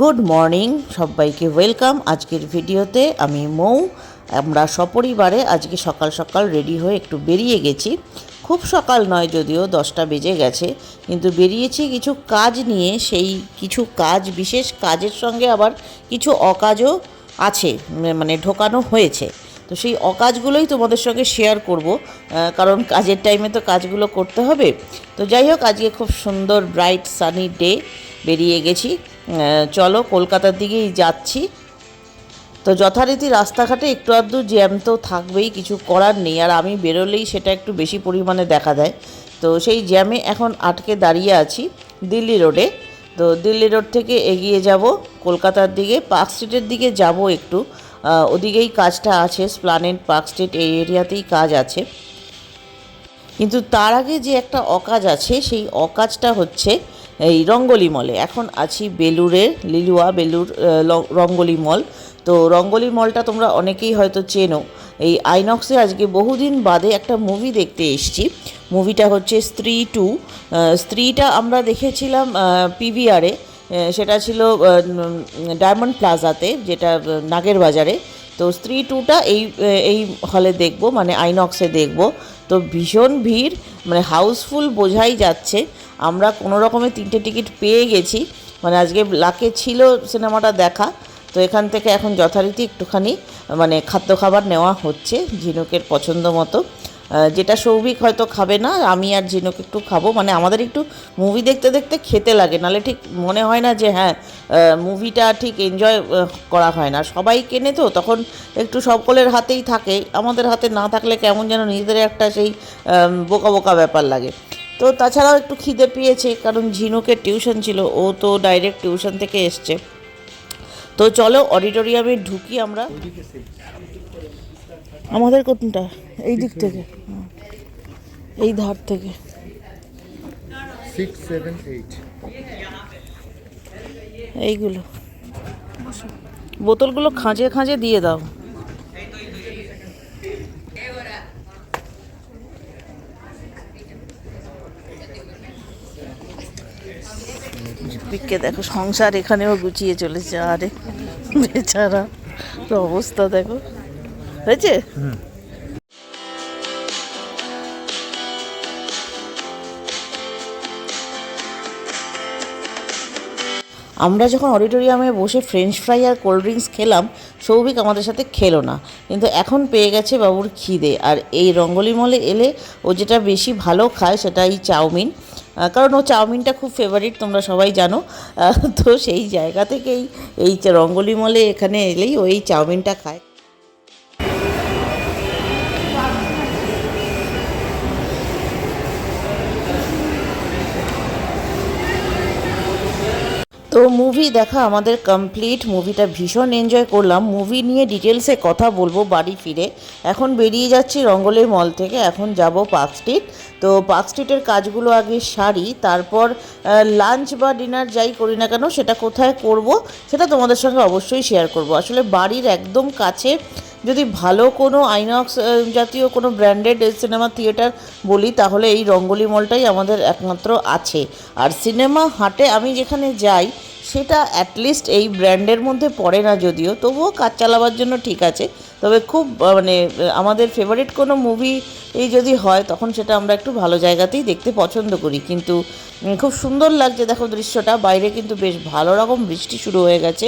Good morning, সবাইকে welcome. আজকের ভিডিওতে আমি মৌ, আমরা সপরিবারে আজকে সকাল সকাল রেডি হয়ে একটু বেরিয়ে গেছি। খুব সকাল নয় যদিও, দশটা বেজে গেছে, কিন্তু বেরিয়েছি কিছু কাজ নিয়ে, সেই কিছু কাজ, বিশেষ কাজের সঙ্গে আবার কিছু অকাজও আছে মানে ঢোকানো হয়েছে। তো সেই অকাজগুলোই তোমাদের সঙ্গে শেয়ার করব কারণ কাজের টাইমে তো কাজগুলো করতে হবে। তো যাই হোক, আজকে খুব সুন্দর ব্রাইট সানি ডে বেরিয়ে গেছি। চলো কলকাতার দিকেই যাচ্ছি। তো যথারীতি রাস্তাঘাটে একটু আধটু জ্যাম তো থাকবেই, কিছু করার নেই। আর আমি বেরোলেই সেটা একটু বেশি পরিমাণে দেখা দেয়। তো সেই জ্যামে এখন আটকে দাঁড়িয়ে আছি দিল্লি রোডে। তো দিল্লি রোড থেকে এগিয়ে যাব কলকাতার দিকে। পার্ক স্ট্রিটের দিকে যাব একটু। ওদিকেই কাজটা আছে স্প্লানেড পার্ক স্ট্রিট এই এরিয়াতেই কাজ আছে। কিন্তু তার আগে যে একটা অকাজ আছে, সেই অকাজটা হচ্ছে এই রঙ্গলি মলে। এখন আছি বেলুরের লিলুয়া বেলুর রঙ্গলি মল। তো রঙ্গলি মলটা তোমরা অনেকেই হয়তো চেনো। এই আইনক্সে আজকে বহুদিন বাদে একটা মুভি দেখতে এসছি। মুভিটা হচ্ছে স্ত্রী টু। স্ত্রীটা আমরা দেখেছিলাম পিভিআরে সেটা ছিল ডায়মন্ড প্লাজাতে যেটা নাগের বাজারে। তো স্ত্রী টুটা এই এই হলে দেখব মানে আইনক্সে দেখব। তো ভীষণ ভিড় মানে হাউসফুল বোঝাই যাচ্ছে। আমরা কোনো রকমে তিনটে টিকিট পেয়ে গেছি। মানে আজকে লাকে ছিল সিনেমাটা দেখা। তো এখান থেকে এখন যথারীতি একটুখানি মানে খাদ্য খাবার নেওয়া হচ্ছে ঝিনুকের পছন্দ মতো। যেটা সৌভিক হয়তো খাবে না, আমি আর ঝিনুক একটু খাব। মানে আমাদের একটু মুভি দেখতে দেখতে খেতে লাগে, নালে ঠিক মনে হয় না যে হ্যাঁ মুভিটা ঠিক এনজয় করা হয় না। সবাই কেনে তো, তখন একটু সকলের হাতেই থাকে। আমাদের হাতে না থাকলে কেমন যেন নিজেদের একটা সেই বোকা বোকা ব্যাপার লাগে। তো তাছাড়াও একটু খিদে পেয়েছে, কারণ ঝিনুকের টিউশন ছিল, ও তো ডাইরেক্ট টিউশন থেকে এসছে। তো চলো অডিটোরিয়ামে ঢুকি আমরা। আমাদের কোনটা? এই দিক থেকে। এই ধার থেকে. এইগুলো। বোতলগুলো খাঁজে খাঁজে দিয়ে দাও। পিককে দেখো সংসার এখানেও গুছিয়ে চলেছে। আরে বেচারা অবস্থা দেখো। হয়েছে? আমরা যখন অডিটোরিয়ামে বসে ফ্রেঞ্চ ফ্রাই আর কোল্ড ড্রিঙ্কস খেলাম, সৌভিক আমাদের সাথে খেলো না। কিন্তু এখন পেয়ে গেছে বাবুর খিদে। আর এই রঙ্গলি মলে এলে ও যেটা বেশি ভালো খায় সেটা এই চাউমিন কারণ ও চাউমিনটা খুব ফেভারিট তোমরা সবাই জানো। তো সেই জায়গা থেকেই এই রঙ্গলি মলে এখানে এলেই ও এই চাউমিনটা খায়। তো মুভি দেখা, আমাদের কমপ্লিট মুভিটা ভীষণ এনজয় করলাম। মুভি নিয়ে ডিটেলসে কথা বলব বাড়ি ফিরে। এখন বেরিয়ে যাচ্ছি রঙ্গলের মল থেকে, এখন যাব পার্ক স্ট্রিট তো পার্ক স্ট্রিটের কাজগুলো আগে সারি, তারপর লাঞ্চ বা ডিনার যাই করি না কেন, সেটা কোথায় করব, সেটা তোমাদের সঙ্গে অবশ্যই শেয়ার করব। আসলে বাড়ির একদম কাছে যদি ভালো কোনো আইনক্স জাতীয় কোনো ব্র্যান্ডেড সিনেমা থিয়েটার বলি, তাহলে এই রঙ্গলি মলটাই আমাদের একমাত্র আছে। আর সিনেমা হাটে আমি যেখানে যাই সেটা অ্যাটলিস্ট এই ব্র্যান্ডের মধ্যে পড়ে না যদিও, তবুও কাজ চালাবার জন্য ঠিক আছে। তবে খুব মানে আমাদের ফেভারিট কোনো মুভি এই যদি হয়, তখন সেটা আমরা একটু ভালো জায়গাতেই দেখতে পছন্দ করি। কিন্তু খুব সুন্দর লাগছে দেখো দৃশ্যটা। বাইরে কিন্তু বেশ ভালো রকম বৃষ্টি শুরু হয়ে গেছে।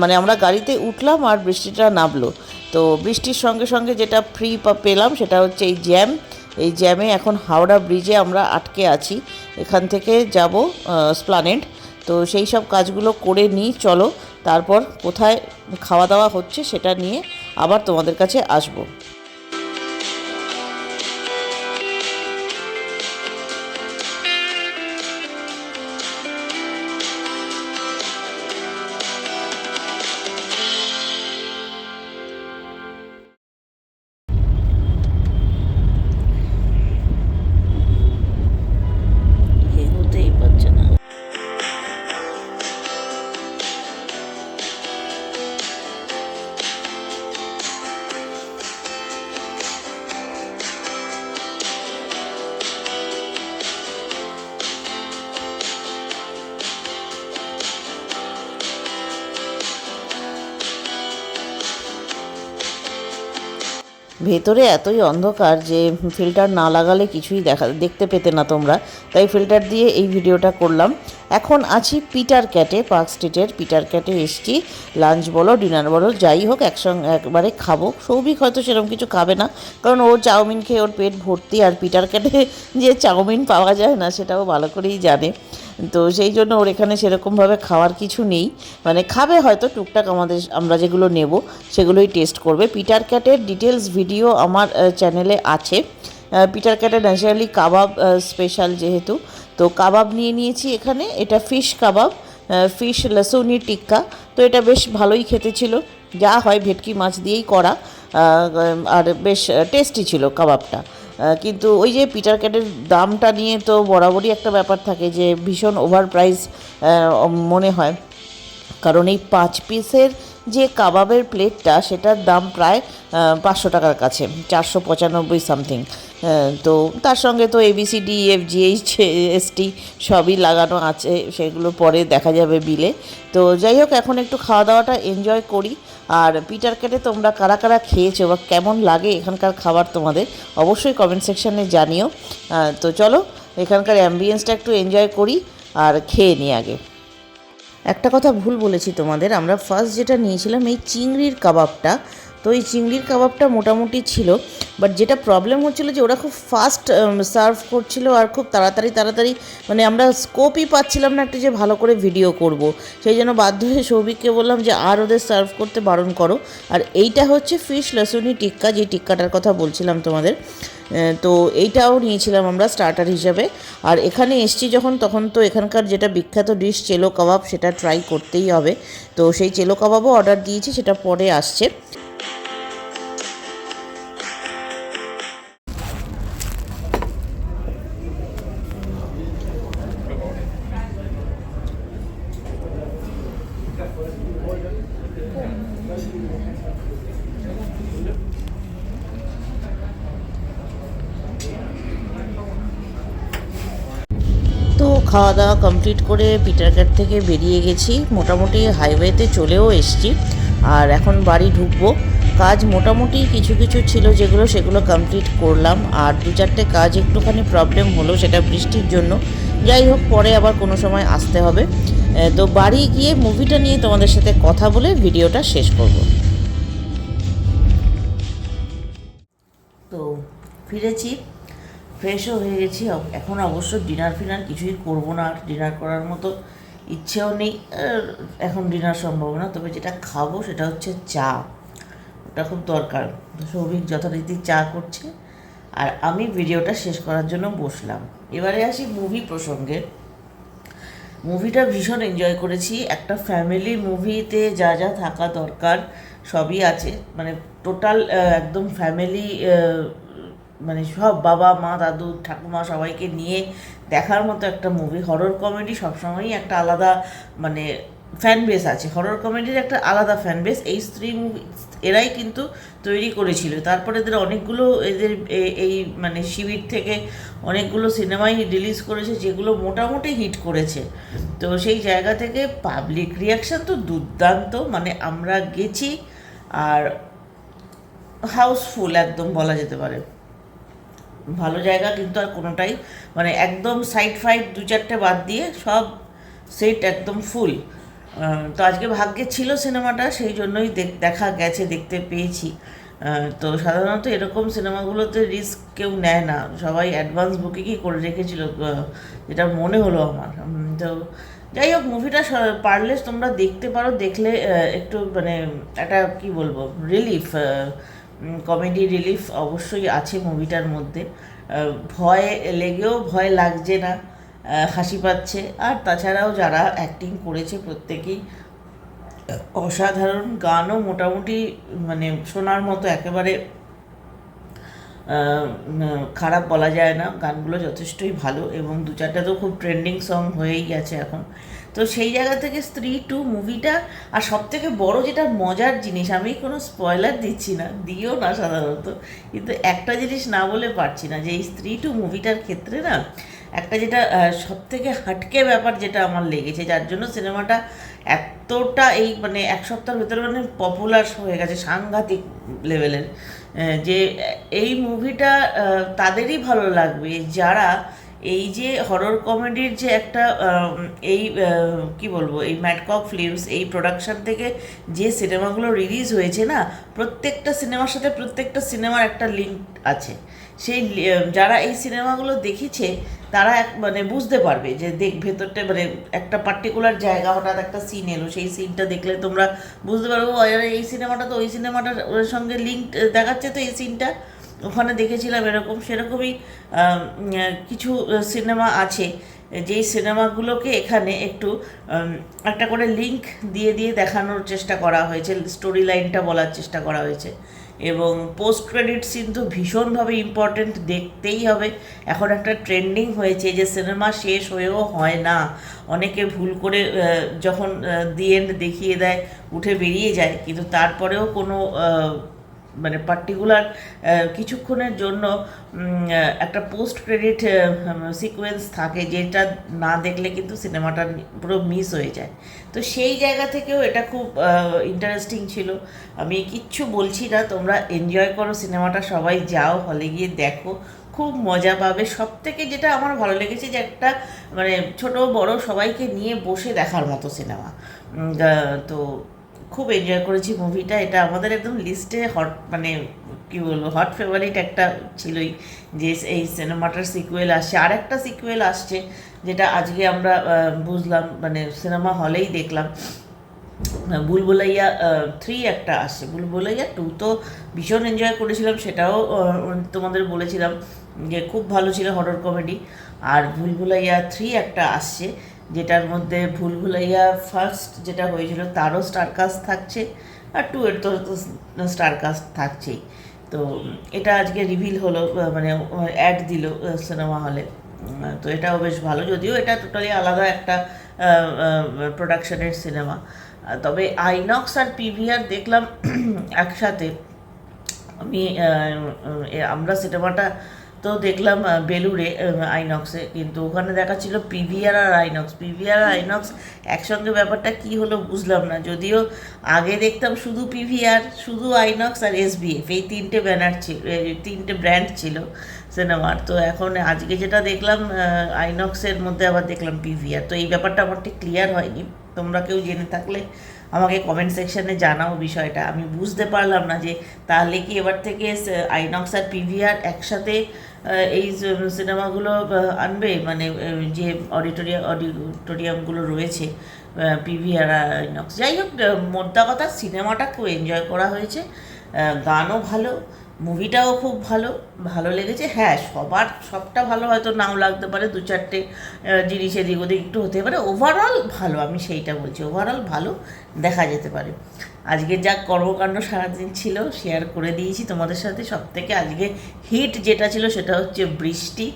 মানে আমরা গাড়িতে উঠলাম আর বৃষ্টিটা নামলো। তো বৃষ্টির সঙ্গে সঙ্গে যেটা ফ্রি পেলাম সেটা হচ্ছে এই জ্যাম এই জ্যামে এখন হাওড়া ব্রিজে আমরা আটকে আছি। এখান থেকে যাব স্প্লানেড তো সেই সব কাজগুলো করে নিই, চলো। তারপর কোথায় খাওয়া দাওয়া হচ্ছে সেটা নিয়ে আবার তোমাদের কাছে আসব। ভেতরে এতই অন্ধকার যে ফিল্টার না লাগালে কিছুই দেখা, দেখতে পেতে না তোমরা। তাই ফিল্টার দিয়ে এই ভিডিওটা করলাম। এখন আছি পিটার ক্যাটে পার্ক স্ট্রিটের পিটার ক্যাটে এসছি। লাঞ্চ বলো ডিনার বলো, যাই হোক, একসঙ্গে একবারে খাব। সৌভিক হয়তো সেরকম কিছু খাবে না, কারণ ও চাউমিন খেয়ে ওর পেট ভর্তি, আর পিটার ক্যাটে যে চাউমিন পাওয়া যায় না, সেটাও ভালো করেই জানে। তো সেই জন্য ওর এখানে সেরকমভাবে খাওয়ার কিছু নেই। মানে খাবে হয়তো টুকটাক আমাদের, আমরা যেগুলো নেব, সেগুলোই টেস্ট করবে। পিটার ক্যাটের ডিটেলস ভিডিও আমার চ্যানেলে আছে। পিটার ক্যাটের ন্যাচারালি কাবাব স্পেশাল যেহেতু। তো কাবাব নিয়ে নিয়েছি এখানে। এটা fish kebab fish lasooni tikka. তো এটা বেশ ভালোই খেতে ছিল। যা হয় ভেটকি মাছ দিয়েই করা। আর বেশ টেস্টি ছিল কাবাবটা। কিন্তু ওই যে পিটার ক্যাটের দামটা নিয়ে তো বরাবরই একটা ব্যাপার থাকে যে ভীষণ ওভার প্রাইস মনে হয়। কারণ এই পাঁচ পিসের যে কাবাবের প্লেটটা সেটার দাম প্রায় পাঁচশো টাকার কাছে, চারশো পঁচানব্বই সামথিং তো তার সঙ্গে তো ABC D F GH S T সবই লাগানো আছে, সেগুলো পরে দেখা যাবে বিলে তো যাই হোক, এখন একটু খাওয়া দাওয়াটা এনজয় করি। আর পিটার কেটে তোমরা কারা কারা খেয়েছো বা কেমন লাগে এখানকার খাবার তোমাদের, অবশ্যই কমেন্ট সেকশানে জানিও। তো চলো, এখানকার অ্যাম্বিয়েন্সটা একটু এনজয় করি আর খেয়ে নিই আগে। একটা কথা ভুল বলেছি তোমাদের, আমরা ফার্স্ট যেটা নিয়েছিলাম এই চিংড়ির কাবাবটা তো এই চিংড়ির কাবাবটা মোটামুটি ছিল বাট যেটা প্রবলেম হচ্ছিল যে ওরা খুব ফাস্ট সার্ভ করছিল আর খুব তাড়াতাড়ি তাড়াতাড়ি মানে আমরা স্কোপই পাচ্ছিলাম না একটা যে ভালো করে ভিডিও করব। সেই জন্য বাধ্য হয়ে সৌভিককে বললাম যে আর ওদের সার্ভ করতে বারণ করো। আর এইটা হচ্ছে ফিশ লসুনি টিক্কা, যে টিক্কাটার কথা বলছিলাম তোমাদের। তো এইটাও নিয়েছিলাম আমরা স্টার্টার হিসাবে। আর এখানে এসছি যখন, তখন তো এখানকার যেটা বিখ্যাত ডিশ চেলো কাবাব, সেটা ট্রাই করতেই হবে। তো সেই চেলো কাবাবও অর্ডার দিয়েছি, সেটা পরে আসছে। খাওয়া দাওয়া কমপ্লিট করে পিটারঘাট থেকে বেরিয়ে গেছি। মোটামুটি হাইওয়েতে চলেও এসছি। আর এখন বাড়ি ঢুকবো। কাজ মোটামুটি কিছু কিছু ছিল যেগুলো সেগুলো কমপ্লিট করলাম। আর দু চারটে কাজ একটুখানি প্রবলেম হলো সেটা বৃষ্টির জন্য। যাই হোক, পরে আবার কোনো সময় আসতে হবে। তো বাড়ি গিয়ে মুভিটা নিয়ে তোমাদের সাথে কথা বলে ভিডিওটা শেষ করব। তো ফিরেছি। ফ্রেশও হয়ে গেছি। এখন অবশ্য ডিনার ফিনার কিছুই করব না। আর ডিনার করার মতো ইচ্ছেও নেই। এখন ডিনার সম্ভব না। তবে যেটা খাব সেটা হচ্ছে চা। ওটা খুব দরকার। সৌভিক যথারীতি চা করছে। আর আমি ভিডিওটা শেষ করার জন্য বসলাম। এবারে আসি মুভি প্রসঙ্গে। মুভিটা ভীষণ এনজয় করেছি। একটা ফ্যামিলি মুভিতে যা যা থাকা দরকার সবই আছে। মানে টোটাল একদম ফ্যামিলি মানে সব বাবা, মা, দাদু, ঠাকুমা সবাইকে নিয়ে দেখার মতো একটা মুভি হরর কমেডি সবসময়ই একটা আলাদা মানে ফ্যান বেস আছে। হরর কমেডির একটা আলাদা ফ্যান বেস এই স্ত্রী মুভি এরাই কিন্তু তৈরি করেছিল। তারপরে এদের অনেকগুলো এদের এই মানে শিবির থেকে অনেকগুলো সিনেমাই রিলিজ করেছে, যেগুলো মোটামুটি হিট করেছে। তো সেই জায়গা থেকে পাবলিক রিয়াকশন তো দুর্দান্ত। মানে আমরা গেছি আর হাউসফুল একদম বলা যেতে পারে। ভালো জায়গা কিন্তু আর কোনোটাই মানে একদম সাইড ফাইড দু চারটে বাদ দিয়ে সব সেট একদম ফুল তো আজকে ভাগ্যে ছিল সিনেমাটা, সেই জন্যই দেখ- গেছে, দেখতে পেয়েছি। তো সাধারণত এরকম সিনেমাগুলোতে রিস্ক কেউ নেয় না। সবাই অ্যাডভান্স বুকিংই করে রেখেছিল যেটা মনে হলো আমার। তো যাই হোক মুভিটা পারলে তোমরা দেখতে পারো, দেখলে একটু মানে একটা কি বলব রিলিফ কমেডি রিলিফ অবশ্যই আছে মুভিটার মধ্যে। ভয় লেগেও ভয় লাগছে না হাসি পাচ্ছে। আর তাছাড়াও যারা অ্যাক্টিং করেছে প্রত্যেকেই অসাধারণ গানও মোটামুটি মানে শোনার মতো একেবারে খারাপ বলা যায় না। গানগুলো যথেষ্টই ভালো এবং দু চারটা তো খুব ট্রেন্ডিং সং হয়েই গেছে এখন। তো সেই জায়গা থেকে স্ত্রী টু মুভিটা, আর সব থেকে বড় যেটা মজার জিনিস, আমি কোনো স্পয়লার দিচ্ছি না, দিও না সাধারণত। কিন্তু একটা জিনিস না বলে পারছি না, যে এই স্ত্রী টু মুভিটার ক্ষেত্রে না, একটা যেটা সব থেকে হাটকে ব্যাপার যেটা আমার লেগেছে, যার জন্য সিনেমাটা এতটা এই মানে এক সপ্তাহের ভেতরে মানে পপুলার হয়ে গেছে সাংঘাতিক লেভেলের যে এই মুভিটা তাদেরই ভালো লাগবে, যারা এই যে হরর কমেডির যে একটা এই কি বলব, এই ম্যাটকক ফিল্মস এই প্রোডাকশন থেকে যে সিনেমাগুলো রিলিজ হয়েছে না, প্রত্যেকটা সিনেমার সাথে প্রত্যেকটা সিনেমার একটা লিঙ্ক আছে। সেই যারা এই সিনেমাগুলো দেখেছে, তারা এক মানে বুঝতে পারবে যে দেখ, ভেতরটা মানে একটা পার্টিকুলার জায়গা, হঠাৎ একটা সিন এলো, সেই সিনটা দেখলে তোমরা বুঝতে পারব এই সিনেমাটা তো ওই সিনেমাটার সঙ্গে লিঙ্ক দেখাচ্ছে তো এই সিনটা ওখানে দেখেছিলাম এরকম, সেরকমই কিছু সিনেমা আছে। যেই সিনেমাগুলোকে এখানে একটু একটা করে লিংক দিয়ে দিয়ে দেখানোর চেষ্টা করা হয়েছে স্টোরি লাইনটা বলার চেষ্টা করা হয়েছে। এবং পোস্ট ক্রেডিট সিন তো ভীষণভাবে ইম্পর্ট্যান্ট দেখতেই হবে। এখন একটা ট্রেন্ডিং হয়েছে যে সিনেমা শেষ হয়েও হয় না। অনেকে ভুল করে যখন দি এন্ড দেখিয়ে দেয়, উঠে বেরিয়ে যায়। কিন্তু তারপরেও কোনো মানে পার্টিকুলার কিছুক্ষণের জন্য একটা পোস্ট ক্রেডিট সিকোয়েন্স থাকে যেটা না দেখলে কিন্তু সিনেমাটা পুরো মিস হয়ে যায়। তো সেই জায়গা থেকেও এটা খুব ইন্টারেস্টিং ছিল। আমি কিচ্ছু বলছি না, তোমরা এনজয় করো সিনেমাটা সবাই যাও হলে গিয়ে দেখো। খুব মজা পাবে। সব থেকে যেটা আমার ভালো লেগেছে যে একটা মানে ছোট বড় সবাইকে নিয়ে বসে দেখার মতো সিনেমা তো খুব এনজয় করেছি মুভিটা এটা আমাদের একদম লিস্টে হট মানে কি বলব হট ফেভারিট একটা ছিলই যে এই সিনেমাটার সিকুয়েল আসছে। আর একটা সিকুয়েল আসছে যেটা আজকে আমরা বুঝলাম মানে সিনেমা হলেই দেখলাম। বুলবুলাইয়া থ্রি একটা আসছে। বুলবুলাইয়া টু তো ভীষণ এনজয় করেছিলাম, সেটাও তোমাদের বলেছিলাম যে খুব ভালো ছিল হরর কমেডি আর ভুলভুলাইয়া থ্রি একটা আসছে। যেটার মধ্যে ভুলভুলাইয়া ফার্স্ট যেটা হয়েছিল তারও স্টারকাস্ট থাকছে আর টু এর তো স্টারকাস্ট থাকছেই। তো এটা আজকে রিভিল হলো মানে অ্যাড দিল সিনেমা হলে তো এটাও বেশ ভালো, যদিও এটা টোটালি আলাদা একটা প্রোডাকশনের সিনেমা তবে আইনক্স আর পিভিআর দেখলাম, একসাথে। আমি আমরা সিনেমাটা তো দেখলাম বেলুড়ে আইনক্সে কিন্তু ওখানে দেখাচ্ছিল পিভিআর আর আইনক্স। পিভিআর আর আইনক্স একসঙ্গে ব্যাপারটা কি হলো বুঝলাম না। যদিও আগে দেখতাম শুধু পিভিআর শুধু আইনক্স আর এসবিএফ এই তিনটে ব্যানার ছিল তিনটে ব্র্যান্ড ছিল সিনেমার। তো এখন আজকে যেটা দেখলাম আইনক্সের মধ্যে আবার দেখলাম পিভিআর তো এই ব্যাপারটা আমার ঠিক ক্লিয়ার হয়নি। তোমরা কেউ জেনে থাকলে আমাকে কমেন্ট সেকশনে জানাও বিষয়টা। আমি বুঝতে পারলাম না যে তাহলে কি এবার থেকে আইনক্স আর পিভিআর একসাথে এই সিনেমাগুলো আনবে মানে যে অডিটোরিয়াম অডিটোরিয়ামগুলো রয়েছে পিভিআর আর আইনক্স যাই হোক মোদ্দা কথা সিনেমাটা খুব এনজয় করা হয়েছে গানও ভালো মুভিটাও খুব ভালো ভালো লেগেছে। হ্যাঁ সবার, সবটা ভালো হয়তো নাও লাগতে পারে, দু চারটে জিনিস এদিক ওদিক একটু হতে পারে। ওভারঅল ভালো, আমি সেইটা বলছি ওভারঅল ভালো, দেখা যেতে পারে। আজকে যা কর্মকাণ্ড সারাদিন ছিল শেয়ার করে দিয়েছি তোমাদের সাথে। সব থেকে আজকে হিট যেটা ছিল সেটা হচ্ছে বৃষ্টি,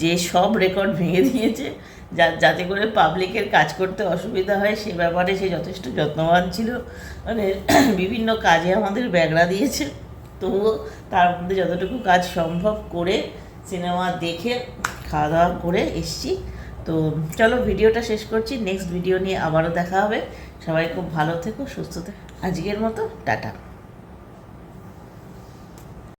যে সব রেকর্ড ভেঙে দিয়েছে। যা, যাতে করে পাবলিকের কাজ করতে অসুবিধা হয়, সে ব্যাপারে সে যথেষ্ট যত্নবান ছিল। মানে বিভিন্ন কাজে আমাদের ব্যাগরা দিয়েছে। তবুও তার মধ্যে যতটুকু কাজ সম্ভব করে সিনেমা দেখে খাওয়া দাওয়া করে এসছি। তো চলো ভিডিওটা শেষ করছি। নেক্সট ভিডিও নিয়ে আবারও দেখা হবে। সবাই খুব ভালো থেকো, সুস্থ থেকো। আজকের মতো টাটা।